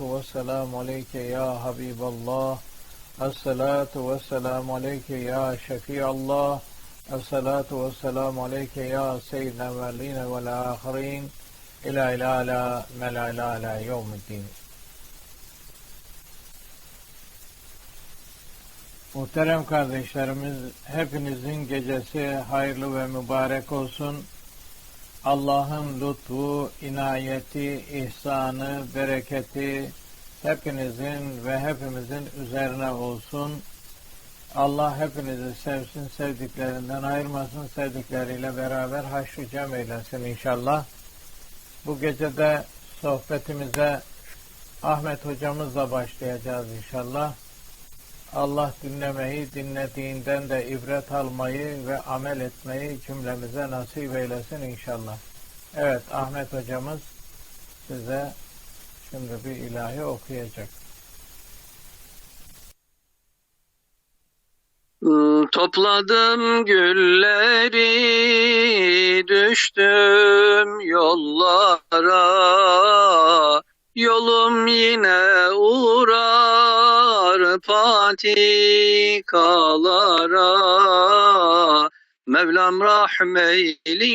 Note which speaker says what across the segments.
Speaker 1: Esselatu vesselamu aleyke ya Habiballah. Esselatu vesselamu aleyke ya Şefiallah. Esselatu vesselamu aleyke ya Seyyidina evveline vel ahirin. İlâ ilâ ilâ melâ ilâ ilâ yevmiddin. Muhterem kardeşlerimiz, hepinizin gecesi hayırlı ve mübarek olsun. Allah'ın lütfu, inayeti, ihsanı, bereketi hepinizin ve hepimizin üzerine olsun. Allah hepinizi sevsin, sevdiklerinden ayırmasın, sevdikleriyle beraber haşr-ı cem eylesin inşallah. Bu gece de sohbetimize Ahmet hocamızla başlayacağız inşallah. Allah dinlemeyi, dinlediğinden de ibret almayı ve amel etmeyi cümlemize nasip eylesin inşallah. Evet, Ahmet hocamız size şimdi bir ilahi okuyacak.
Speaker 2: Hmm, Topladım gülleri, düştüm yollara. Yolum yine uğrar patikalara. Mevlam rahmeyliyor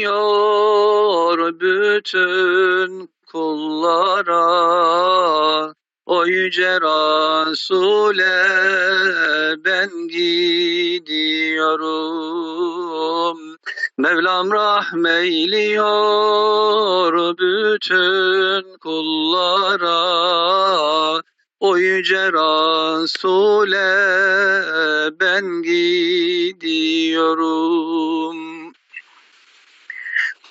Speaker 2: bütün kullara. O yüce Resul'e ben gidiyorum. Mevlam rahmeyliyor bütün kullara. O yüce Resul'e ben gidiyorum.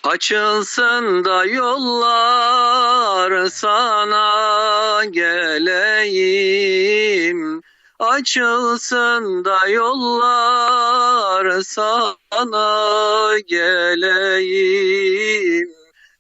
Speaker 2: Açılsın da yollar sana geleyim. Açılsın da yollar sana geleyim.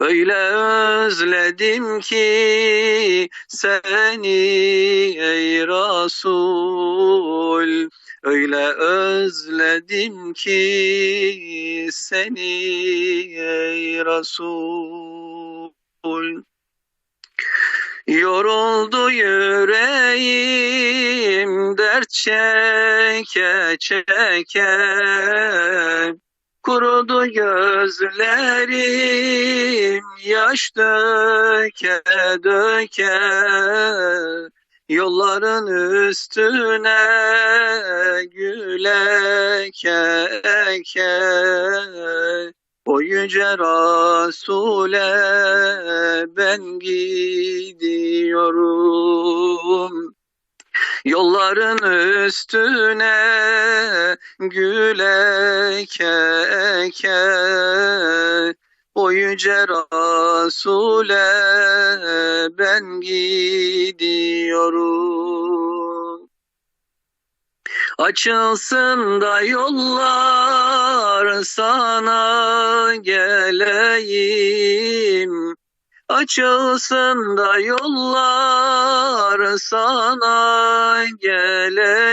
Speaker 2: Öyle özledim ki seni ey Resul. Öyle özledim ki seni ey Resul. Yoruldu yüreğim dert çeke çeke Kurudu gözlerim yaş döke döke Yolların üstüne gül eke eke o yüce Resul'e ben gidiyorum. Yolların üstüne gül eke eke O yüce Resul'e ben gidiyorum. Açılsın da yollar sana geleyim. Açılsın da yollar sana geleyim.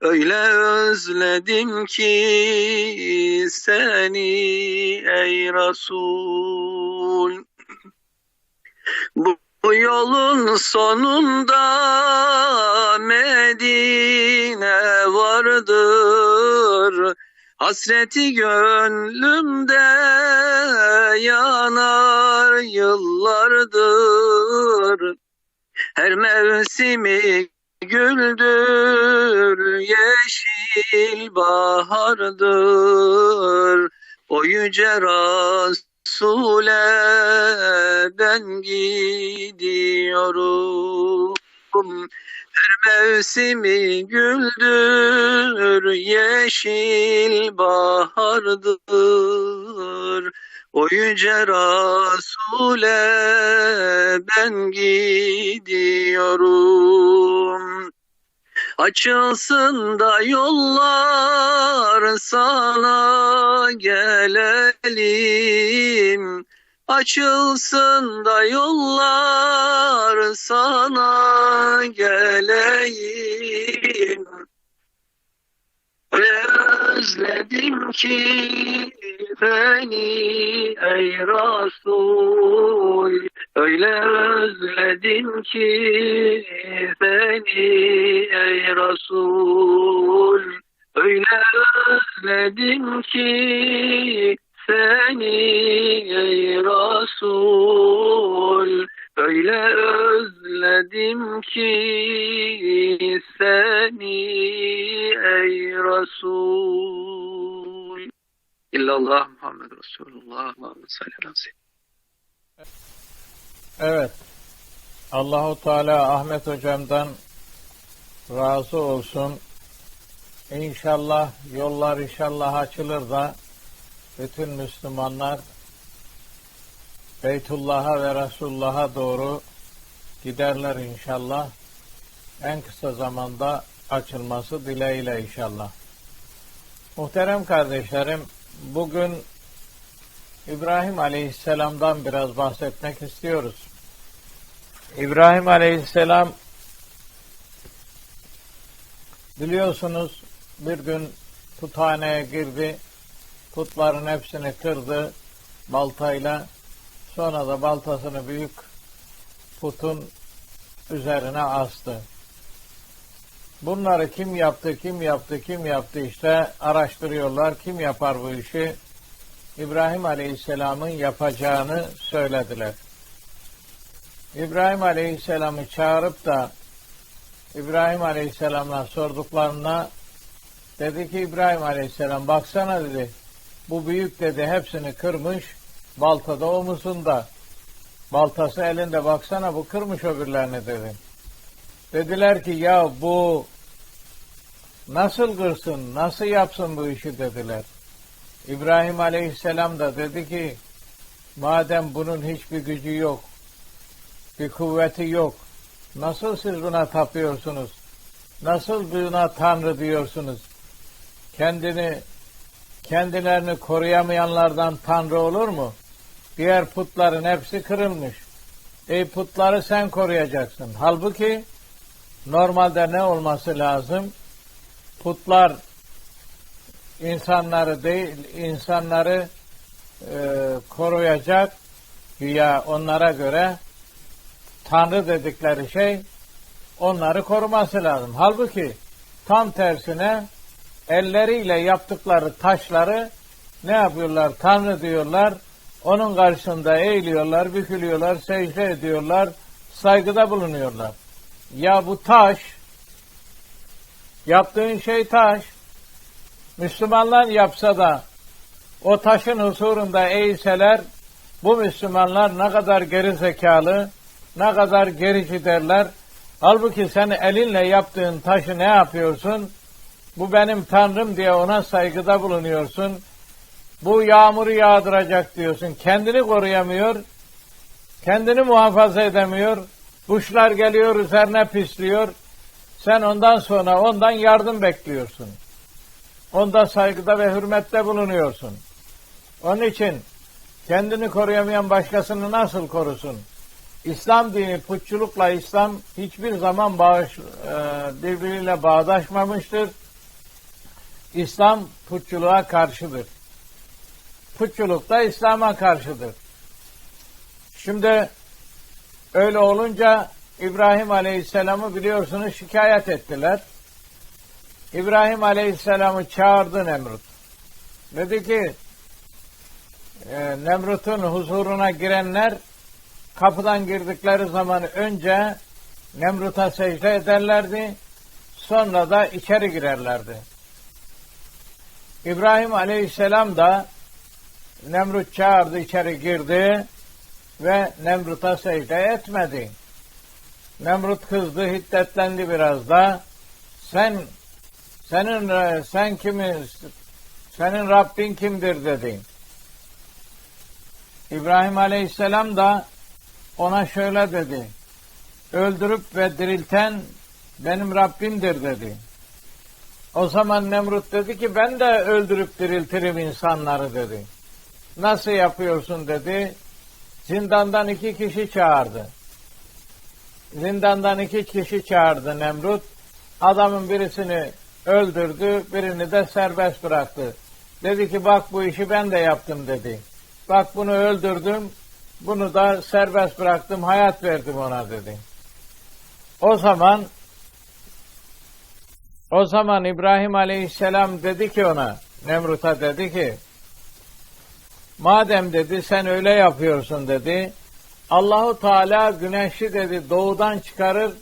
Speaker 2: Öyle özledim ki seni ey Resul. Bu, yolun sonunda Medine vardır. Hasreti gönlümde yanar yıllardır. Her mevsimi güldür yeşil bahardır. O yüce Resul'e ben gidiyorum. Her mevsimi güldür, yeşil bahardır. O yüce Resul'e ben gidiyorum. Açılsın da yollar sana gelelim. Açılsın da yollar sana geleyim. Özledim ki seni ey Resul. Öyle özledim ki seni ey Resul. Öyle özledim ki seni ey Resul. Öyle özledim ki seni ey Resul. İllallah Muhammed Resulullah Muhammed sallallahu.
Speaker 1: Evet. Allahu Teala Ahmet hocamdan razı olsun. İnşallah yollar inşallah açılır da bütün Müslümanlar Beytullah'a ve Resulullah'a doğru giderler inşallah. En kısa zamanda açılması dileğiyle inşallah. Muhterem kardeşlerim, bugün İbrahim Aleyhisselam'dan biraz bahsetmek istiyoruz. İbrahim Aleyhisselam biliyorsunuz bir gün puthaneye girdi, putların hepsini kırdı baltayla, sonra da baltasını büyük putun üzerine astı. Bunları kim yaptı, kim yaptı, kim yaptı işte araştırıyorlar. Kim yapar bu işi? İbrahim Aleyhisselam'ın yapacağını söylediler. İbrahim Aleyhisselam'ı çağırıp da İbrahim Aleyhisselam'a sorduklarına dedi ki İbrahim Aleyhisselam baksana dedi bu büyük dedi hepsini kırmış baltada omuzunda baltası elinde baksana bu kırmış öbürlerini dedi. Dediler ki ya bu nasıl kırsın nasıl yapsın bu işi dediler. İbrahim Aleyhisselam da dedi ki madem bunun hiçbir gücü yok, bir kuvveti yok, nasıl siz buna tapıyorsunuz? Nasıl buna Tanrı diyorsunuz? Kendini, kendilerini koruyamayanlardan Tanrı olur mu? Diğer putların hepsi kırılmış. Ey putları sen koruyacaksın. Halbuki normalde ne olması lazım? Putlar insanları değil, insanları e, koruyacak güya onlara göre Tanrı dedikleri şey onları koruması lazım. Halbuki tam tersine elleriyle yaptıkları taşları ne yapıyorlar? Tanrı diyorlar. Onun karşısında eğiliyorlar, bükülüyorlar, secde ediyorlar, saygıda bulunuyorlar. Ya bu taş, yaptığın şey taş, Müslümanlar yapsa da o taşın huzurunda eğilseler bu Müslümanlar ne kadar geri zekalı, ne kadar gerici derler. Halbuki sen elinle yaptığın taşı ne yapıyorsun? Bu benim tanrım diye ona saygıda bulunuyorsun. Bu yağmuru yağdıracak diyorsun. Kendini koruyamıyor. Kendini muhafaza edemiyor. Kuşlar geliyor üzerine pisliyor. Sen ondan sonra ondan yardım bekliyorsun. Onda saygıda ve hürmette bulunuyorsun. Onun için kendini koruyamayan başkasını nasıl korusun? İslam dini putçulukla İslam hiçbir zaman bağış, e, birbiriyle bağdaşmamıştır. İslam putçuluğa karşıdır. Putçuluk da İslam'a karşıdır. Şimdi öyle olunca İbrahim Aleyhisselam'ı biliyorsunuz şikayet ettiler. İbrahim Aleyhisselam'ı çağırdı Nemrut. Dedi ki e, Nemrut'un huzuruna girenler kapıdan girdikleri zaman önce Nemrut'a secde ederlerdi. Sonra da içeri girerlerdi. İbrahim Aleyhisselam da Nemrut çağırdı içeri girdi ve Nemrut'a secde etmedi. Nemrut kızdı, hiddetlendi biraz da. Sen senin e, sen kimin senin Rabbin kimdir dedi. İbrahim Aleyhisselam da ona şöyle dedi. Öldürüp ve dirilten benim Rabbimdir dedi. O zaman Nemrut dedi ki ben de öldürüp diriltirim insanları dedi. Nasıl yapıyorsun dedi. Zindandan iki kişi çağırdı. Zindandan iki kişi çağırdı Nemrut. Adamın birisini öldürdü, birini de serbest bıraktı. Dedi ki bak bu işi ben de yaptım dedi. Bak bunu öldürdüm, bunu da serbest bıraktım, hayat verdim ona dedi. O zaman o zaman İbrahim Aleyhisselam dedi ki ona, Nemrut'a dedi ki, madem dedi sen öyle yapıyorsun dedi, Allahu Teala güneşi dedi doğudan çıkarır,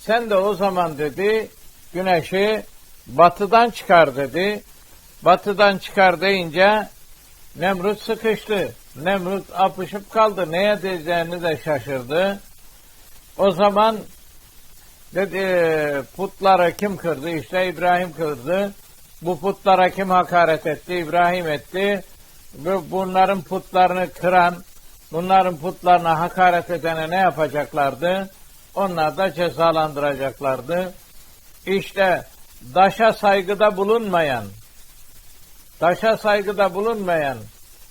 Speaker 1: sen de o zaman dedi güneşi batıdan çıkar dedi. Batıdan çıkar deyince Nemrut sıkıştı. Nemrut apışıp kaldı. Neye diyeceğini de şaşırdı. O zaman dedi putları kim kırdı? İşte İbrahim kırdı. Bu putlara kim hakaret etti? İbrahim etti. Bunların putlarını kıran, bunların putlarına hakaret edene ne yapacaklardı? Onlar da cezalandıracaklardı. İşte daşa saygıda bulunmayan, taşa saygıda bulunmayan,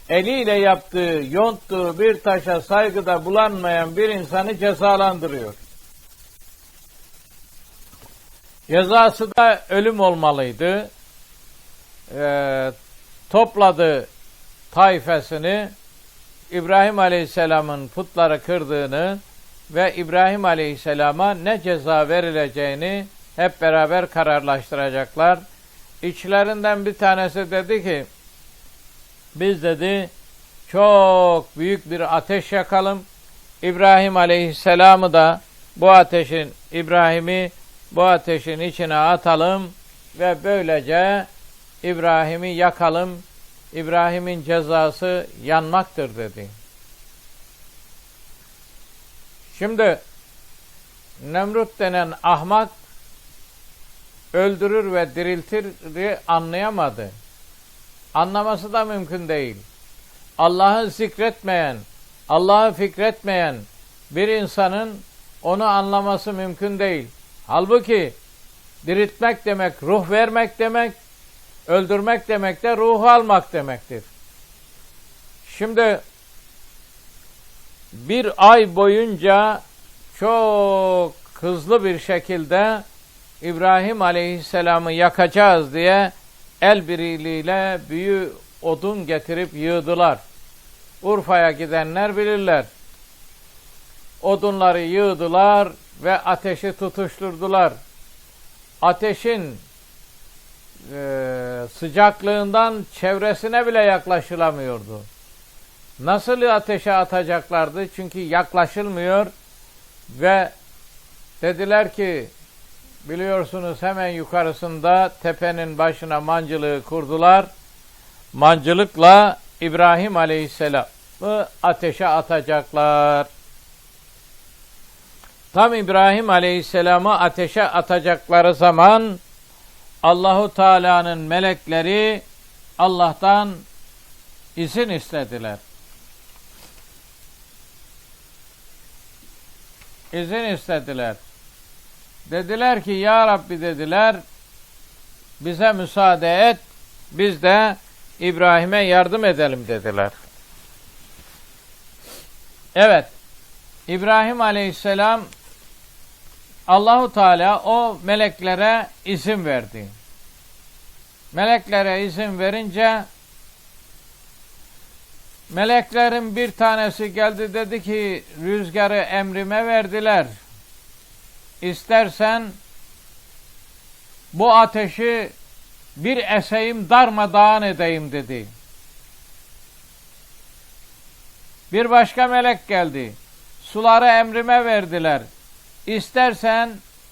Speaker 1: eliyle yaptığı, yonttuğu bir taşa saygıda bulanmayan bir insanı cezalandırıyor. Cezası da ölüm olmalıydı. Ee, topladı taifesini İbrahim Aleyhisselam'ın putları kırdığını ve İbrahim Aleyhisselam'a ne ceza verileceğini hep beraber kararlaştıracaklar. İçlerinden bir tanesi dedi ki biz dedi çok büyük bir ateş yakalım. İbrahim Aleyhisselam'ı da bu ateşin İbrahim'i bu ateşin içine atalım ve böylece İbrahim'i yakalım. İbrahim'in cezası yanmaktır dedi. Şimdi Nemrut denen ahmak öldürür ve diriltir anlayamadı. Anlaması da mümkün değil. Allah'ı zikretmeyen, Allah'ı fikretmeyen bir insanın onu anlaması mümkün değil. Halbuki diriltmek demek, ruh vermek demek, öldürmek demek de ruhu almak demektir. Şimdi bir ay boyunca çok hızlı bir şekilde İbrahim Aleyhisselam'ı yakacağız diye el birliğiyle büyü odun getirip yığdılar. Urfa'ya gidenler bilirler. Odunları yığdılar ve ateşi tutuşturdular. Ateşin e, sıcaklığından çevresine bile yaklaşılamıyordu. Nasıl ateşe atacaklardı? Çünkü yaklaşılmıyor ve dediler ki biliyorsunuz hemen yukarısında tepenin başına mancılığı kurdular. Mancılıkla İbrahim Aleyhisselam'ı ateşe atacaklar. Tam İbrahim Aleyhisselam'ı ateşe atacakları zaman Allahu Teala'nın melekleri Allah'tan izin istediler. izin istediler. Dediler ki ya Rabbi dediler bize müsaade et biz de İbrahim'e yardım edelim dediler. Evet. İbrahim Aleyhisselam Allahu Teala o meleklere izin verdi. Meleklere izin verince Meleklerin bir tanesi geldi dedi ki rüzgarı emrime verdiler. İstersen bu ateşi bir eseyim darmadağın edeyim dedi. Bir başka melek geldi. Suları emrime verdiler. İstersen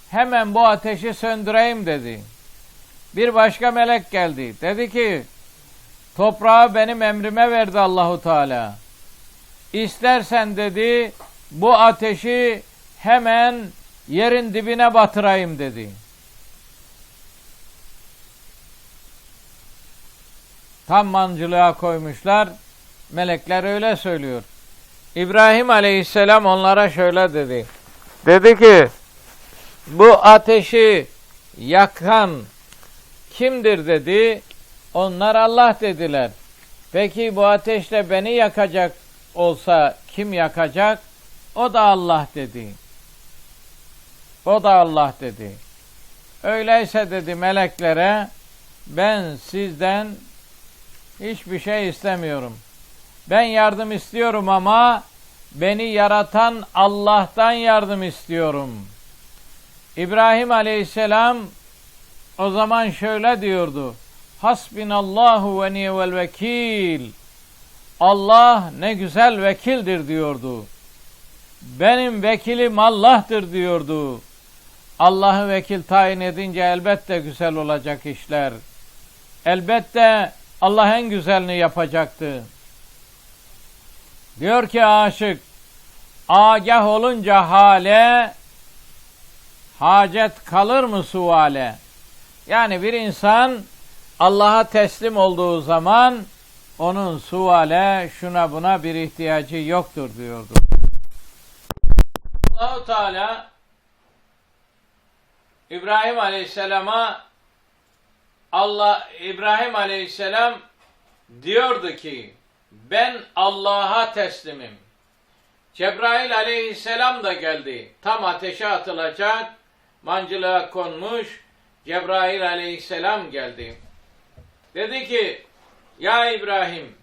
Speaker 1: hemen bu ateşi söndüreyim dedi. Bir başka melek geldi. Dedi ki Toprağı benim emrime verdi Allahu Teala. İstersen dedi bu ateşi hemen yerin dibine batırayım dedi. Tam mancılığa koymuşlar. Melekler öyle söylüyor. İbrahim Aleyhisselam onlara şöyle dedi. Dedi ki bu ateşi yakan kimdir dedi. Onlar Allah dediler. Peki bu ateşle beni yakacak olsa kim yakacak? O da Allah dedi. O da Allah dedi. Öyleyse dedi meleklere ben sizden hiçbir şey istemiyorum. Ben yardım istiyorum ama beni yaratan Allah'tan yardım istiyorum. İbrahim Aleyhisselam o zaman şöyle diyordu. Hasbinallahu ve ni'vel vekil. Allah ne güzel vekildir diyordu. Benim vekilim Allah'tır diyordu. Allah'ı vekil tayin edince elbette güzel olacak işler. Elbette Allah en güzelini yapacaktı. Diyor ki aşık, agah olunca hale, hacet kalır mı suale? Yani bir insan Allah'a teslim olduğu zaman onun suale şuna buna bir ihtiyacı yoktur diyordu. Allahu Teala İbrahim Aleyhisselam'a Allah İbrahim Aleyhisselam diyordu ki ben Allah'a teslimim. Cebrail Aleyhisselam da geldi. Tam ateşe atılacak, mancılığa konmuş. Cebrail Aleyhisselam geldi. Dedi ki ya İbrahim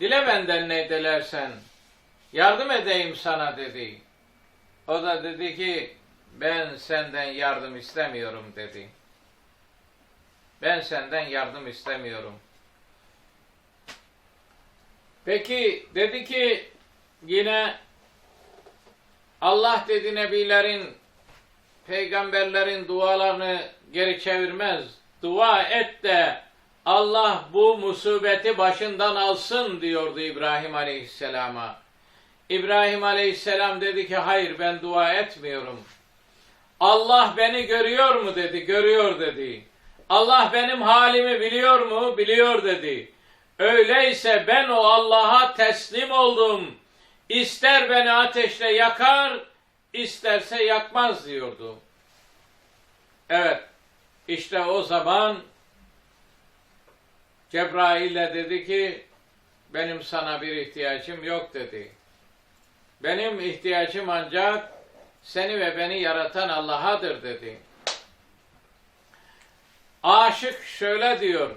Speaker 1: dile benden ne dilersen yardım edeyim sana dedi. O da dedi ki ben senden yardım istemiyorum dedi. Ben senden yardım istemiyorum. Peki dedi ki yine Allah dedi nebilerin peygamberlerin dualarını geri çevirmez. Dua et de Allah bu musibeti başından alsın diyordu İbrahim Aleyhisselam'a. İbrahim Aleyhisselam dedi ki hayır ben dua etmiyorum. Allah beni görüyor mu dedi. Görüyor dedi. Allah benim halimi biliyor mu? Biliyor dedi. Öyleyse ben o Allah'a teslim oldum. İster beni ateşle yakar, isterse yakmaz diyordu. Evet, işte o zaman Cebrail'e dedi ki, benim sana bir ihtiyacım yok dedi. Benim ihtiyacım ancak seni ve beni yaratan Allah'adır dedi. Aşık şöyle diyor.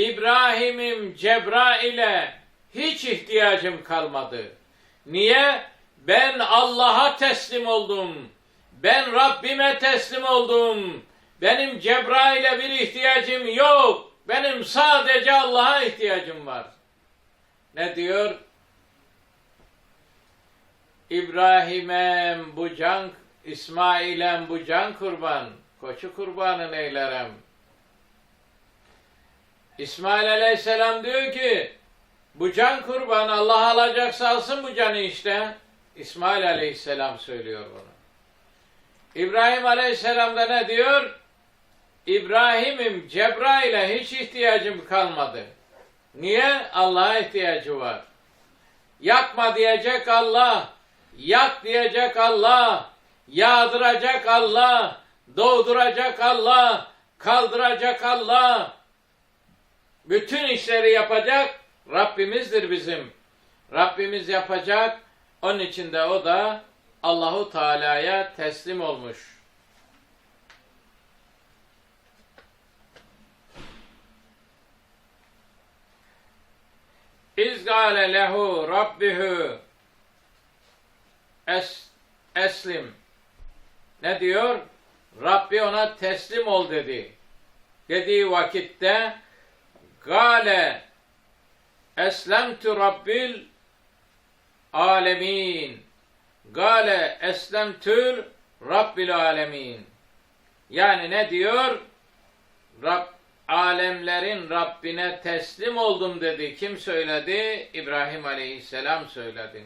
Speaker 1: İbrahim'im Cebrail'e hiç ihtiyacım kalmadı. Niye? Ben Allah'a teslim oldum. Ben Rabbime teslim oldum. Benim Cebrail'e bir ihtiyacım yok. Benim sadece Allah'a ihtiyacım var. Ne diyor? İbrahim'em bu can, İsmail'em bu can kurban, koçu kurbanın eylerem. İsmail aleyhisselam diyor ki, bu can kurban Allah alacaksa alsın bu canı işte. İsmail aleyhisselam söylüyor bunu. İbrahim aleyhisselam da ne diyor? İbrahim'im Cebrail'e hiç ihtiyacım kalmadı. Niye? Allah'a ihtiyacı var. Yakma diyecek Allah, yak diyecek Allah, yağdıracak Allah, doğduracak Allah, kaldıracak Allah. Bütün işleri yapacak Rabbimizdir bizim. Rabbimiz yapacak. Onun için de o da Allahu Teala'ya teslim olmuş. İzgale lehu rabbihu es, eslim. Ne diyor? Rabbi ona teslim ol dedi. Dediği vakitte gale eslemtu rabbil alemin. Gale eslemtül rabbil alemin. Yani ne diyor? Rab, alemlerin Rabbine teslim oldum dedi. Kim söyledi? İbrahim Aleyhisselam söyledi.